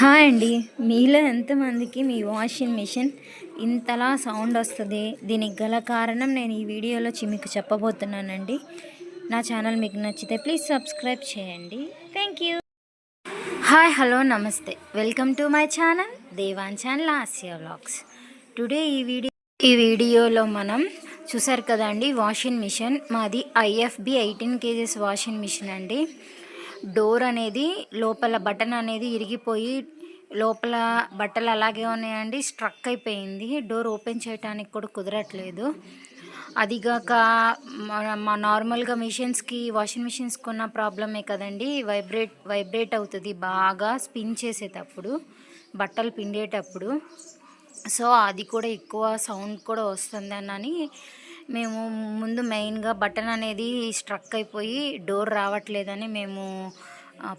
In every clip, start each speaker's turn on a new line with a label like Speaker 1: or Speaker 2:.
Speaker 1: Hi అండి మీలో ఎంతమందికి మీ వాషింగ్ మిషన్ ఇంతలా సౌండ్ వస్తుంది? దీనికి గల కారణం నేను ఈ వీడియోలో మీకు చెప్పబోతున్నానండి. నా ఛానల్ మీకు నచ్చితే ప్లీజ్ సబ్స్క్రైబ్ చేయండి. Thank you. హాయ్ హలో నమస్తే. Welcome to my channel Devan channel Asia vlogs. Today ఈ వీడియో ఈ వీడియోలో మనం చూసారు కదండి వాషింగ్ మిషన్. మాది IFB eighteen KGs washing machine అండి. డోర్ అనేది లోపల బటన్ అనేది ఇరిగిపోయి లోపల బట్టలు అలాగే ఉన్నాయండి. స్ట్రక్ అయిపోయింది. డోర్ ఓపెన్ చేయడానికి కూడా కుదరట్లేదు. అదిగాక మా నార్మల్గా మిషన్స్కి వాషింగ్ మిషన్స్ కొన్న ప్రాబ్లమే కదండి. వైబ్రేట్ వైబ్రేట్ అవుతుంది బాగా స్పిన్ చేసేటప్పుడు బట్టలు పిండేటప్పుడు. సో అది కూడా ఎక్కువ సౌండ్ కూడా వస్తుందని మేము ముందు మెయిన్గా బటన్ అనేది స్ట్రక్ అయిపోయి డోర్ రావట్లేదని మేము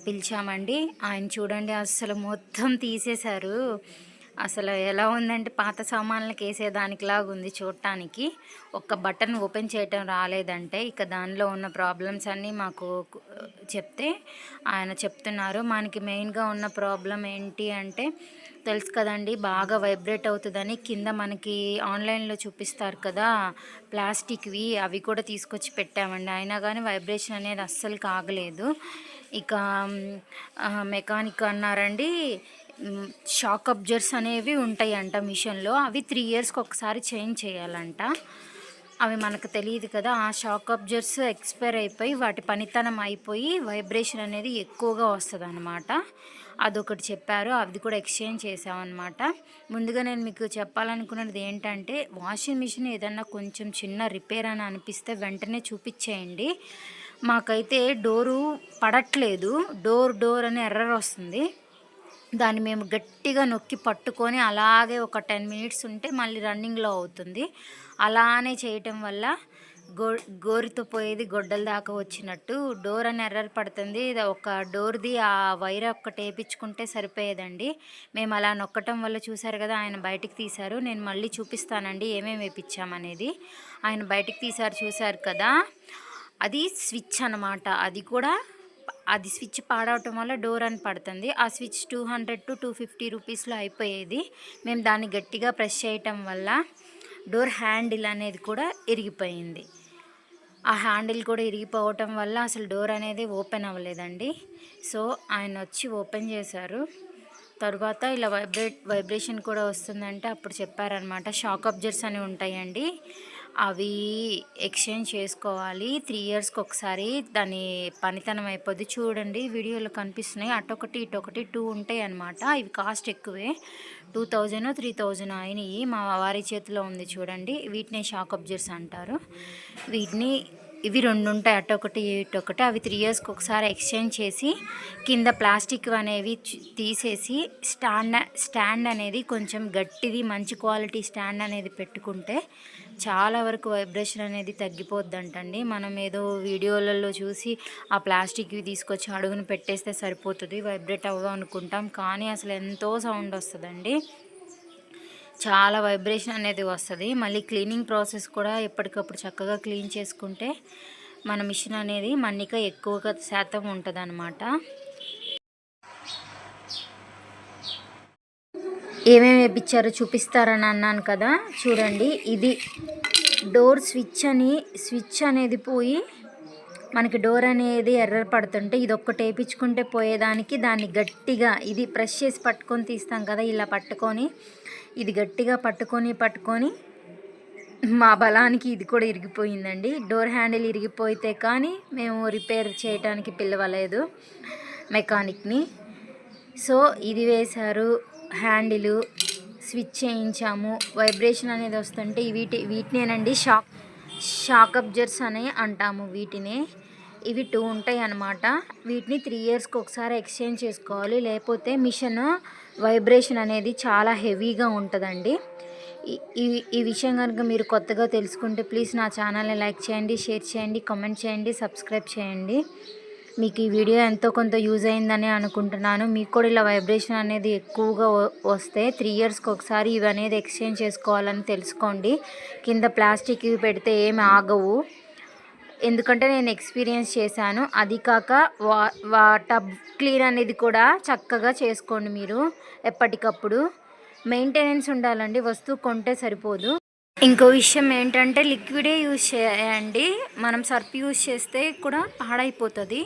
Speaker 1: పిలిచామండి. ఆయన చూడండి అసలు మొత్తం తీసేశారు. అసలు ఎలా ఉందంటే పాత సామాన్లకు వేసేదానికిలాగా ఉంది చూడటానికి. ఒక్క బటన్ ఓపెన్ చేయటం రాలేదంటే ఇక దానిలో ఉన్న ప్రాబ్లమ్స్ అన్నీ మాకు చెప్తే ఆయన చెప్తున్నారు. మనకి మెయిన్గా ఉన్న ప్రాబ్లం ఏంటి అంటే తెలుసు కదండి బాగా వైబ్రేట్ అవుతుందని కింద మనకి ఆన్లైన్లో చూపిస్తారు కదా ప్లాస్టిక్వి అవి కూడా తీసుకొచ్చి పెట్టామండి. అయినా కానీ వైబ్రేషన్ అనేది అస్సలు కాగలేదు. ఇక మెకానిక్ అన్నారండి షాక్ అబ్జర్స్ అనేవి ఉంటాయంట మిషన్లో. అవి త్రీ ఇయర్స్కి ఒకసారి చేంజ్ చేయాలంట. అవి మనకు తెలియదు కదా ఆ షాక్ అబ్జర్స్ ఎక్స్పైర్ అయిపోయి వాటి పనితనం అయిపోయి వైబ్రేషన్ అనేది ఎక్కువగా వస్తుంది అనమాట అదొకటి చెప్పారు అది కూడా ఎక్స్చేంజ్ చేసామన్నమాట ముందుగా నేను మీకు చెప్పాలనుకున్నది ఏంటంటే వాషింగ్ మిషన్ ఏదన్నా కొంచెం చిన్న రిపేర్ అని అనిపిస్తే వెంటనే చూపించేయండి. మాకైతే డోరు పడట్లేదు. డోర్ డోర్ అని ఎర్రర్ వస్తుంది. దాన్ని మేము గట్టిగా నొక్కి పట్టుకొని అలాగే ఒక టెన్ మినిట్స్ ఉంటే మళ్ళీ రన్నింగ్లో అవుతుంది. అలానే చేయటం వల్ల గో గోరుతో పోయేది గొడ్డల దాకా వచ్చినట్టు. డోర్ అని ఎర్రర్ పడుతుంది. ఒక డోర్ది ఆ వైర్ ఒక్కటి వేయించుకుంటే సరిపోయేదండి. మేము అలా నొక్కటం వల్ల చూశారు కదా ఆయన బయటికి తీశారు. నేను మళ్ళీ చూపిస్తానండి ఏమేమి వేయించామనేది. ఆయన బయటికి తీశారు చూశారు కదా. అది స్విచ్ అనమాట అది కూడా అది స్విచ్ పాడవటం వల్ల డోర్ అని పడుతుంది. ఆ switch two hundred to two fifty రూపీస్లో అయిపోయేది. మేము దాన్ని గట్టిగా ప్రెస్ చేయటం వల్ల డోర్ హ్యాండిల్ అనేది కూడా ఇరిగిపోయింది. ఆ హ్యాండిల్ కూడా ఇరిగిపోవటం వల్ల అసలు డోర్ అనేది ఓపెన్ అవ్వలేదండి. సో ఆయన వచ్చి ఓపెన్ చేశారు. తర్వాత ఇలా వైబ్రేట్ వైబ్రేషన్ కూడా వస్తుందంటే అప్పుడు చెప్పారనమాట షాక్ అబ్జర్స్ అని ఉంటాయండి. అవి ఎక్స్చేంజ్ చేసుకోవాలి. త్రీ ఇయర్స్కి ఒకసారి దాని పనితనం అయిపోద్ది. చూడండి వీడియోలో కనిపిస్తున్నాయి. అటొకటి ఇటొకటి టూ ఉంటాయి అనమాట ఇవి కాస్ట్ ఎక్కువే. టూ థౌజండ్ త్రీ థౌజండ్ అయినాయి. మా వారి చేతిలో ఉంది చూడండి. వీటిని షాక్ అబ్జర్స్ అంటారు. వీటిని ఇవి రెండు ఉంటాయి. అటొకటి ఇటొకటి. అవి త్రీ ఇయర్స్కి ఒకసారి ఎక్స్చేంజ్ చేసి కింద ప్లాస్టిక్ అనేవి తీసేసి స్టాండ్ స్టాండ్ అనేది కొంచెం గట్టిది మంచి క్వాలిటీ స్టాండ్ అనేది పెట్టుకుంటే చాలా వరకు వైబ్రేషన్ అనేది తగ్గిపోద్దంటండి. మనం ఏదో వీడియోలలో చూసి ఆ ప్లాస్టిక్వి తీసుకొచ్చి అడుగును పెట్టేస్తే సరిపోతుంది వైబ్రేట్ అవ్వదు అనుకుంటాం. కానీ అసలు ఎంతో సౌండ్ వస్తుందండి. చాలా వైబ్రేషన్ అనేది వస్తుంది. మళ్ళీ క్లీనింగ్ ప్రాసెస్ కూడా ఎప్పటికప్పుడు చక్కగా క్లీన్ చేసుకుంటే మన మిషన్ అనేది మన్నిక ఎక్కువగా శాతం ఉంటుంది ఏమేమి వేపించారో చూపిస్తారని అన్నాను కదా. చూడండి ఇది డోర్ స్విచ్ అని స్విచ్ అనేది పోయి మనకి డోర్ అనేది ఎర్రర్ పడుతుంటే ఇది ఒక్కటి వేయించుకుంటే పోయేదానికి దాన్ని గట్టిగా ఇది ప్రెస్ చేసి పట్టుకొని తీస్తాం కదా ఇలా పట్టుకొని. ఇది గట్టిగా పట్టుకొని పట్టుకొని మా బలానికి ఇది కూడా ఇరిగిపోయిందండి. డోర్ హ్యాండిల్ ఇరిగిపోతే కానీ మేము రిపేర్ చేయడానికి పిలవలేదు మెకానిక్ని. సో ఇది వేశారు. హ్యాండిలు స్విచ్ చేయించాము. వైబ్రేషన్ అనేది వస్తుంటే వీటి వీటినేనండి షాక్ షాక్ అబ్జర్స్ అని అంటాము వీటిని. ఇవి టూ ఉంటాయి అన్నమాట వీటిని త్రీ ఇయర్స్కి ఒకసారి ఎక్స్చేంజ్ చేసుకోవాలి. లేకపోతే మిషన్ వైబ్రేషన్ అనేది చాలా హెవీగా ఉంటుందండి. ఈ- ఈ ఈ విషయం కనుక మీరు కొత్తగా తెలుసుకుంటే ప్లీజ్ నా ఛానల్ని లైక్ చేయండి షేర్ చేయండి కామెంట్ చేయండి సబ్స్క్రైబ్ చేయండి. మీకు ఈ వీడియో ఎంతో కొంత యూజ్ అయిందని అనుకుంటున్నాను. మీకు కూడా ఇలా వైబ్రేషన్ అనేది ఎక్కువగా వస్తే త్రీ ఇయర్స్కి ఒకసారి ఇవి అనేది ఎక్స్చేంజ్ చేసుకోవాలని తెలుసుకోండి. కింద ప్లాస్టిక్ ఇవి పెడితే ఏమి ఆగవు. ఎందుకంటే నేను ఎక్స్పీరియన్స్ చేశాను. అది కాక వా వా టబ్ క్లీన్ అనేది కూడా చక్కగా చేసుకోండి మీరు ఎప్పటికప్పుడు. మెయింటెనెన్స్ ఉండాలండి. వస్తువు కొంటే సరిపోదు. ఇంకో విషయం ఏంటంటే లిక్విడే యూజ్ చేయండి. మనం సర్ఫ్ యూజ్ చేస్తే కూడా పాడైపోతుంది.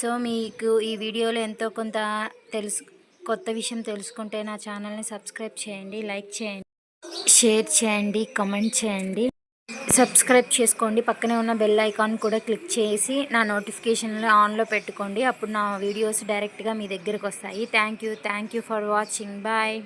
Speaker 1: సో మీకు ఈ వీడియోలో ఎంతో కొంత తెలుసు కొత్త విషయం తెలుసుకుంటే నా ఛానల్ని సబ్స్క్రైబ్ చేయండి లైక్ చేయండి షేర్ చేయండి కమెంట్ చేయండి. సబ్స్క్రైబ్ చేసుకోండి. పక్కనే ఉన్న బెల్ ఐకాన్ కూడా క్లిక్ చేసి నా నోటిఫికేషన్లు ఆన్లో పెట్టుకోండి. అప్పుడు నా వీడియోస్ డైరెక్ట్గా మీ దగ్గరకు వస్తాయి. Thank you thank you for watching. Bye.